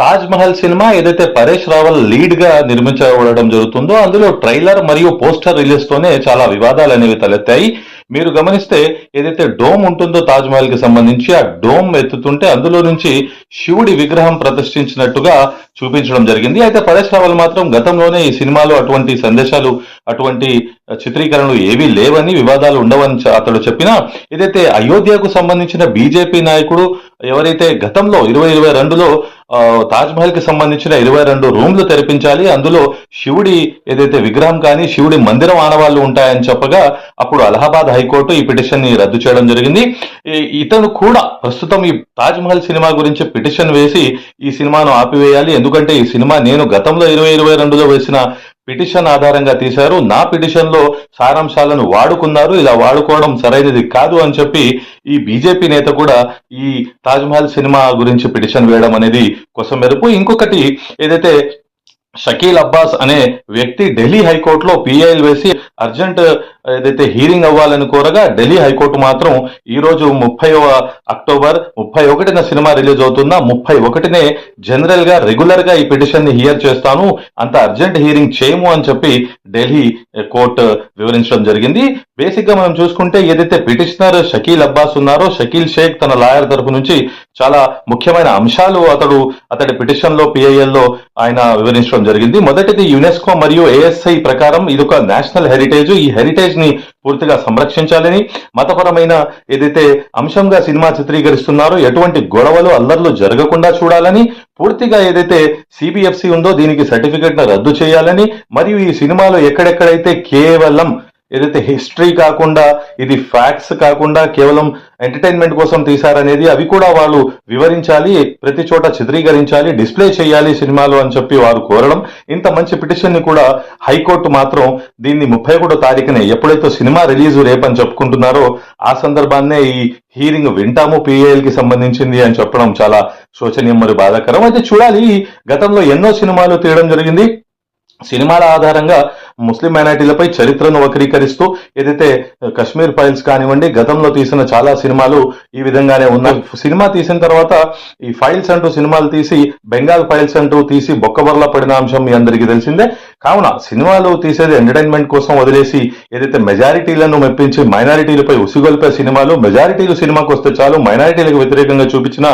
Taj Mahal cinema ఏదైతే పరేష్ రావల్ లీడ్గా నిర్మించబడడం జరుగుతుందో అందులో ట్రైలర్ మరియు పోస్టర్ రిలీజ్ తోనే చాలా వివాదాలు అనేవి తలెత్తాయి. మీరు గమనిస్తే ఏదైతే డోమ్ ఉంటుందో తాజ్ మహల్కి సంబంధించి ఆ డోమ్ ఎత్తుతుంటే అందులో నుంచి శివుడి విగ్రహం ప్రతిష్ఠించినట్టుగా చూపించడం జరిగింది. అయితే పరేష్ రావల్ మాత్రం గతంలోనే ఈ సినిమాలో అటువంటి సందేశాలు అటువంటి చిత్రీకరణలు ఏవీ లేవని వివాదాలు ఉండవని అతడు చెప్పినా ఏదైతే అయోధ్యకు సంబంధించిన బీజేపీ నాయకుడు ఎవరైతే గతంలో ఇరవై ఇరవై రెండులో తాజ్మహల్ తాజ్ మహల్కి సంబంధించిన ఇరవై రెండు రూమ్లు తెరిపించాలి అందులో శివుడి ఏదైతే విగ్రహం కానీ శివుడి మందిరం ఆనవాళ్ళు ఉంటాయని చెప్పగా అప్పుడు అలహాబాద్ హైకోర్టు ఈ పిటిషన్ని రద్దు చేయడం జరిగింది. ఇతను కూడా ప్రస్తుతం ఈ తాజ్ మహల్ సినిమా గురించి పిటిషన్ వేసి ఈ సినిమాను ఆపివేయాలి. ఎందుకంటే ఈ సినిమా నేను గతంలో ఇరవై ఇరవై రెండులో వేసిన పిటిషన్ ఆధారంగా తీశారు. నా పిటిషన్లో సారాంశాలను వాడుకున్నారు. ఇలా వాడుకోవడం సరైనది కాదు అని చెప్పి ఈ బీజేపీ నేత కూడా ఈ తాజ్ మహల్ సినిమా గురించి పిటిషన్ వేయడం అనేది కోసం మెరుపు. ఇంకొకటి ఏదైతే షకీల్ అబ్బాస్ అనే వ్యక్తి ఢిల్లీ హైకోర్టులో పిఐఎల్ వేసి అర్జెంట్ ఏదైతే హీరింగ్ అవ్వాలని కోరగా ఢిల్లీ హైకోర్టు మాత్రం ఈ రోజు ముప్పై అక్టోబర్ ముప్పై ఒకటిన సినిమా రిలీజ్ అవుతుందా ముప్పై ఒకటినే జనరల్గా రెగ్యులర్గా ఈ పిటిషన్ని హియర్ చేస్తాను. అంత అర్జెంట్ హీరింగ్ చేయము అని చెప్పి ఢిల్లీ కోర్టు వివరించడం జరిగింది. బేసిక్గా మనం చూసుకుంటే ఏదైతే పిటిషనర్ షకీల్ అబ్బాస్ ఉన్నారో షకీల్ షేక్ తన లాయర్ తరపు నుంచి చాలా ముఖ్యమైన అంశాలు అతడు అతడి పిటిషన్లో పిఐఎల్లో ఆయన వివరించడం జరిగింది. మొదటిది యునెస్కో మరియు ఏఎస్ఐ ప్రకారం ఇది ఒక నేషనల్ హెరిటేజ్ ఈ హెరిటేజ్ ని పూర్తిగా సంరక్షించాలని మతపరమైన ఏదైతే అంశంగా సినిమా చిత్రీకరిస్తున్నారో ఎటువంటి గొడవలు అల్లర్లు జరగకుండా చూడాలని పూర్తిగా ఏదైతే సిబిఎఫ్సి ఉందో దీనికి సర్టిఫికెట్ను రద్దు చేయాలని మరియు ఈ సినిమాలో ఎక్కడెక్కడైతే కేవలం ఏదైతే హిస్టరీ కాకుండా ఇది ఫ్యాక్ట్స్ కాకుండా కేవలం ఎంటర్టైన్మెంట్ కోసం తీశారనేది అవి కూడా వాళ్ళు వివరించాలి ప్రతి చోట చిత్రీకరించాలి డిస్ప్లే చేయాలి సినిమాలు అని చెప్పి వారు కోరడం. ఇంత మంచి పిటిషన్ని కూడా హైకోర్టు మాత్రం దీన్ని ముప్పై ఒకటో తారీఖునే ఎప్పుడైతే సినిమా రిలీజ్ రేపని చెప్పుకుంటున్నారో ఆ సందర్భాన్నే ఈ హీరింగ్ వింటాము పిఏఎల్కి సంబంధించింది అని చెప్పడం చాలా శోచనీయం మరియు బాధాకరం. అయితే చూడాలి గతంలో ఎన్నో సినిమాలు తీయడం జరిగింది. సినిమాల ఆధారంగా ముస్లిం మైనార్టీలపై చరిత్రను వక్రీకరిస్తూ ఏదైతే కశ్మీర్ ఫైల్స్ కానివ్వండి గతంలో తీసిన చాలా సినిమాలు ఈ విధంగానే ఉన్నాయి. సినిమా తీసిన తర్వాత ఈ ఫైల్స్ అంటూ సినిమాలు తీసి బెంగాల్ ఫైల్స్ అంటూ తీసి బొక్కబర్ల పడిన అంశం మీ అందరికీ తెలిసిందే. కావున సినిమాలు తీసేది ఎంటర్టైన్మెంట్ కోసం వదిలేసి ఏదైతే మెజారిటీలను మెప్పించి మైనారిటీలపై ఉసిగొల్పే సినిమాలు మెజారిటీలు సినిమాకి వస్తే చాలు మైనారిటీలకు వ్యతిరేకంగా చూపించిన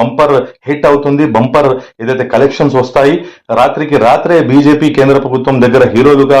బంపర్ హిట్ అవుతుంది. బంపర్ ఏదైతే కలెక్షన్స్ వస్తాయి రాత్రికి రాత్రే బీజేపీ కేంద్ర ప్రభుత్వం దగ్గర హీరోలుగా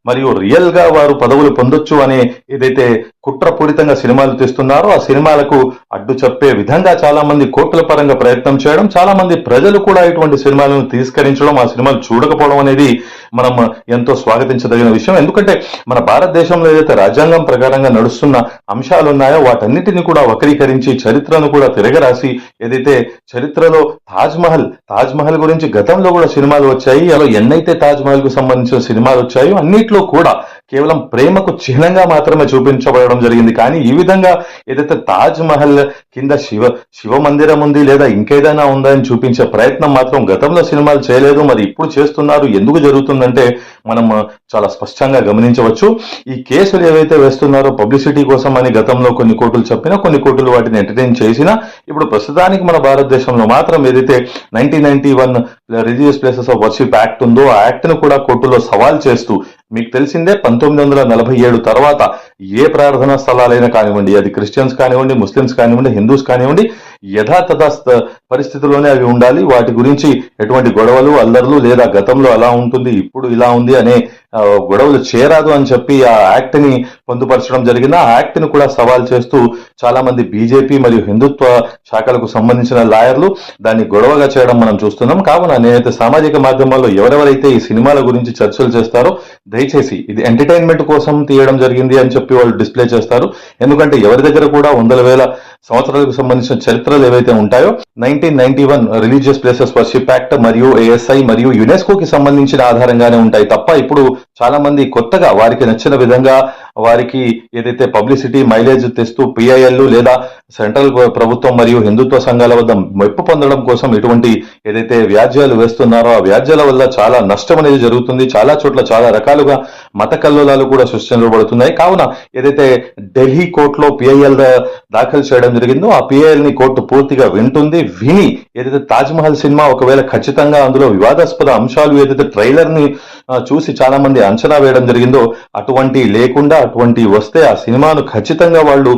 మరియు రియల్గా వారు పదవులు పొందొచ్చు అనే ఏదైతే కుట్రపూరితంగా సినిమాలు తీస్తున్నారో ఆ సినిమాలకు అడ్డు చెప్పే విధంగా చాలా మంది కోట్ల పరంగా ప్రయత్నం చేయడం చాలా మంది ప్రజలు కూడా ఇటువంటి సినిమాలను తిరస్కరించడం ఆ సినిమాలు చూడకపోవడం అనేది మనం ఎంతో స్వాగతించదగిన విషయం. ఎందుకంటే మన భారతదేశంలో ఏదైతే రాజ్యాంగం ప్రకారంగా నడుస్తున్న అంశాలు ఉన్నాయో వాటన్నిటిని కూడా వక్రీకరించి చరిత్రను కూడా తిరగరాసి ఏదైతే చరిత్రలో తాజ్ మహల్ తాజ్ మహల్ గురించి గతంలో కూడా సినిమాలు వచ్చాయి. అలా ఎన్నైతే తాజ్ మహల్కు సంబంధించిన సినిమాలు వచ్చాయో అన్నిట్లో కూడా కేవలం ప్రేమకు చిహ్నంగా మాత్రమే చూపించబడడం జరిగింది. కానీ ఈ విధంగా ఏదైతే తాజ్ మహల్ కింద శివ శివ మందిరం ఉంది లేదా ఇంకేదైనా ఉందా అని చూపించే ప్రయత్నం మాత్రం గతంలో సినిమాలు చేయలేదు. మరి ఇప్పుడు చేస్తున్నారు. ఎందుకు జరుగుతుందంటే మనం చాలా స్పష్టంగా గమనించవచ్చు. ఈ కేసులు ఏవైతే వేస్తున్నారో పబ్లిసిటీ కోసం అని గతంలో కొన్ని కోర్టులు చెప్పినా కొన్ని కోర్టులు వాటిని ఎంటర్టైన్ చేసినా ఇప్పుడు ప్రస్తుతానికి మన భారతదేశంలో మాత్రం ఏదైతే nineteen ninety one religious places of worship act ఉందో ఆ యాక్ట్ను కూడా కోర్టులో సవాల్ చేస్తూ మీకు తెలిసిందే పంతొమ్మిది పంతొమ్మిది వందల నలభై ఏడు తర్వాత ఏ ప్రార్థనా స్థలాలైనా కానివ్వండి అది క్రిస్టియన్స్ కానివ్వండి ముస్లిమ్స్ కానివ్వండి హిందూస్ కానివ్వండి యథాతథ పరిస్థితుల్లోనే అవి ఉండాలి. వాటి గురించి ఎటువంటి గొడవలు అల్లర్లు లేదా గతంలో అలా ఉంటుంది ఇప్పుడు ఇలా ఉంది అనే గొడవలు చేరాదు అని చెప్పి ఆ యాక్ట్ని పొందుపరచడం జరిగింది. ఆ యాక్ట్ని కూడా సవాల్ చేస్తూ చాలా మంది బీజేపీ మరియు హిందుత్వ శాఖలకు సంబంధించిన లాయర్లు దాన్ని గొడవగా చేయడం మనం చూస్తున్నాం. కావున నేనైతే సామాజిక మాధ్యమాల్లో ఎవరెవరైతే ఈ సినిమాల గురించి చర్చలు చేస్తారో దయచేసి ఇది ఎంటర్టైన్మెంట్ కోసం తీయడం జరిగింది అని చెప్పి వాళ్ళు డిస్ప్లే చేస్తారు. ఎందుకంటే ఎవరి దగ్గర కూడా వందల వేల సంవత్సరాలకు సంబంధించిన చరిత్రలు ఏవైతే ఉంటాయో nineteen ninety one religious places worship act మరియు ఏఎస్ఐ మరియు యునెస్కో కి సంబంధించిన ఆధారంగానే ఉంటాయి తప్ప ఇప్పుడు చాలా మంది కొత్తగా వారికి నచ్చిన విధంగా వారికి ఏదైతే పబ్లిసిటీ మైలేజ్ తెస్తూ పిఐఎల్ లేదా సెంట్రల్ ప్రభుత్వం మరియు హిందుత్వ సంఘాల వద్ద మెప్పు పొందడం కోసం ఇటువంటి ఏదైతే వ్యాజ్యాలు వేస్తున్నారో ఆ వ్యాజ్యాల వల్ల చాలా నష్టం అనేది జరుగుతుంది. చాలా చోట్ల చాలా రకాలుగా మత కల్లోలాలు కూడా సృష్టించబడుతున్నాయి. కావున ఏదైతే ఢిల్లీ కోర్టులో పిఐఎల్ దాఖలు చేయడం జరిగిందో ఆ పిఐఎల్ని కోర్టు పూర్తిగా వింటుంది. విని ఏదైతే తాజ్మహల్ సినిమా ఒకవేళ ఖచ్చితంగా అందులో వివాదాస్పద అంశాలు ఏదైతే ట్రైలర్ని చూసి చాలా మంది అంచనా వేయడం జరిగిందో అటువంటి లేకుండా అటువంటి వస్తే ఆ సినిమాను ఖచ్చితంగా వాళ్ళు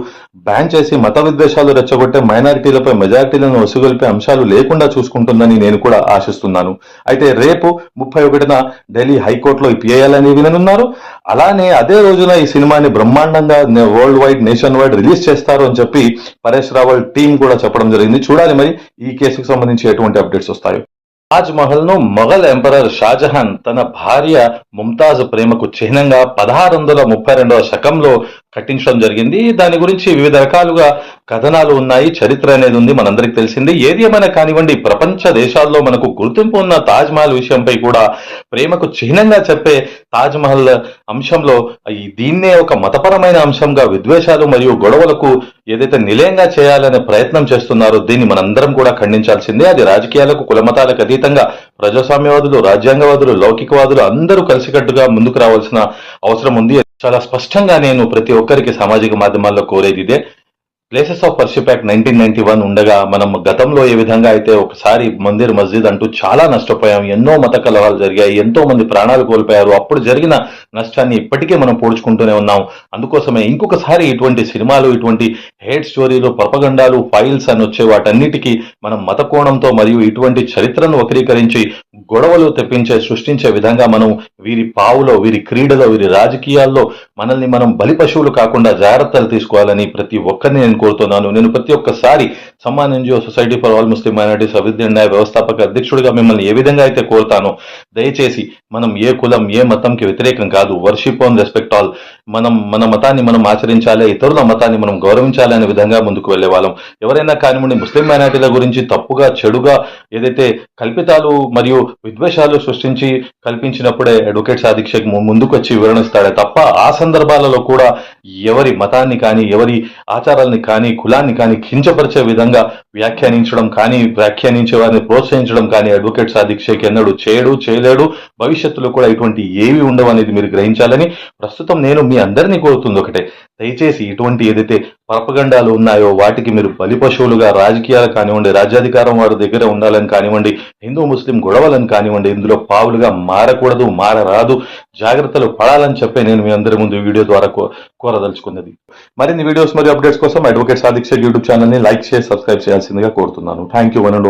బ్యాన్ చేసి మత విద్వేషాలు రెచ్చగొట్టే మైనారిటీలపై మెజారిటీలను వసుగొల్పే అంశాలు లేకుండా చూసుకుంటుందని నేను కూడా ఆశిస్తున్నాను. అయితే రేపు ముప్పై ఒకటిన ఢిల్లీ హైకోర్టులో ఈ పిఐఎల్ విననున్నారు. అలానే అదే రోజున ఈ సినిమాని బ్రహ్మాండంగా world wide nation wide release చేస్తారు అని చెప్పి పరేష్ రావల్ టీం కూడా చెప్పడం జరిగింది. చూడాలి మరి ఈ కేసుకు సంబంధించి ఎటువంటి అప్డేట్స్ వస్తాయో. తాజ్ మహల్ను మొఘల్ ఎంపరర్ షాజహాన్ తన భార్య ముంతాజ్ ప్రేమకు చిహ్నంగా పదహారు వందల ముప్పై రెండవ శకంలో కట్టించడం జరిగింది. దాని గురించి వివిధ రకాలుగా కథనాలు ఉన్నాయి. చరిత్ర అనేది ఉంది. మనందరికి తెలిసింది. ఏది ఏమైనా కానివ్వండి ప్రపంచ దేశాల్లో మనకు గుర్తింపు ఉన్న తాజ్ మహల్ విషయంపై కూడా ప్రేమకు చిహ్నంగా చెప్పే తాజ్ మహల్ అంశంలో దీన్నే ఒక మతపరమైన అంశంగా విద్వేషాలు మరియు గొడవలకు ఏదైతే నిలయంగా చేయాలనే ప్రయత్నం చేస్తున్నారో దీన్ని మనందరం కూడా ఖండించాల్సిందే. అది రాజకీయాలకు కులమతాలకు అతీతంగా ప్రజాస్వామ్యవాదులు రాజ్యాంగవాదులు లౌకికవాదులు అందరూ కలిసికట్టుగా ముందుకు రావాల్సిన అవసరం ఉంది. చాలా స్పష్టంగా నేను ప్రతి ఒక్కరికి సామాజిక మాధ్యమాల్లో కోరేది ఇదే. Places of worship act nineteen ninety one ఉండగా మనం గతంలో ఏ విధంగా అయితే ఒకసారి మందిర్ మస్జిద్ అంటూ చాలా నష్టపోయాం. ఎన్నో మత కలహాలు జరిగాయి. ఎంతో మంది ప్రాణాలు కోల్పోయారు. అప్పుడు జరిగిన నష్టాన్ని ఇప్పటికే మనం పోడ్చుకుంటూనే ఉన్నాం. అందుకోసమే ఇంకొకసారి ఇటువంటి సినిమాలు ఇటువంటి హేట్ స్టోరీలు పరపగండాలు ఫైల్స్ అని వచ్చే వాటన్నిటికీ మనం మత కోణంతో మరియు ఇటువంటి చరిత్రను వక్రీకరించి గొడవలు తెప్పించే సృష్టించే విధంగా మనం వీరి పావులో వీరి క్రీడలో వీరి రాజకీయాల్లో మనల్ని మనం బలి పశువులు కాకుండా జాగ్రత్తలు తీసుకోవాలని ప్రతి ఒక్కరిని నేను కోరుతున్నాను. నేను ప్రతి ఒక్కసారి Samman NGO society for all Muslim minorities అభివృద్ధి న్యాయ వ్యవస్థాపక అధ్యక్షుడిగా మిమ్మల్ని ఏ విధంగా అయితే కోరుతానో దయచేసి మనం ఏ కులం ఏ మతంకి వ్యతిరేకం కాదు. Worship on respect all. మనం మన మతాన్ని మనం ఆచరించాలి ఇతరుల మతాన్ని మనం గౌరవించాలి అనే విధంగా ముందుకు వెళ్ళే వాళ్ళం ఎవరైనా కానివ్వండి ముస్లిం మైనార్టీల గురించి తప్పుగా చెడుగా ఏదైతే కల్పితాలు మరియు విద్వేషాలు సృష్టించి కల్పించినప్పుడే అడ్వకేట్ సాదిక్ షేక్ ముందుకు వచ్చి వివరణిస్తాడే తప్ప ఆ సందర్భాలలో కూడా ఎవరి మతాన్ని కానీ ఎవరి ఆచారాల్ని కానీ కులాన్ని కానీ కించపరిచే విధంగా వ్యాఖ్యానించడం కానీ వ్యాఖ్యానించే వారిని ప్రోత్సహించడం కానీ అడ్వకేట్ సాదిక్ షేక్ ఎన్నడూ చేయడు చేయలేడు. భవిష్యత్తులో కూడా ఇటువంటి ఏవి ఉండవు అనేది మీరు గ్రహించాలని ప్రస్తుతం నేను మీ అందరినీ కోరుతుంది ఒకటే. దయచేసి ఇటువంటి ఏదైతే పరపగండాలు ఉన్నాయో వాటికి మీరు బలి పశువులుగా రాజకీయాలు కానివ్వండి రాజ్యాధికారం వారి దగ్గర ఉండాలని కానివ్వండి హిందూ ముస్లిం గొడవలను కానివ్వండి ఇందులో పావులుగా మారకూడదు మారరాదు జాగ్రత్తలు పడాలని చెప్పే నేను మీ అందరి ముందు వీడియో ద్వారా కోరదలుచుకున్నది. మరిన్ని వీడియోస్ మరియు అప్డేట్స్ కోసం అడ్వకేట్ సాధిక్ష యూట్యూబ్ ఛానల్ని లైక్ చేసి సబ్స్క్రైబ్ చేయాల్సిందిగా కోరుతున్నాను. Thank you one and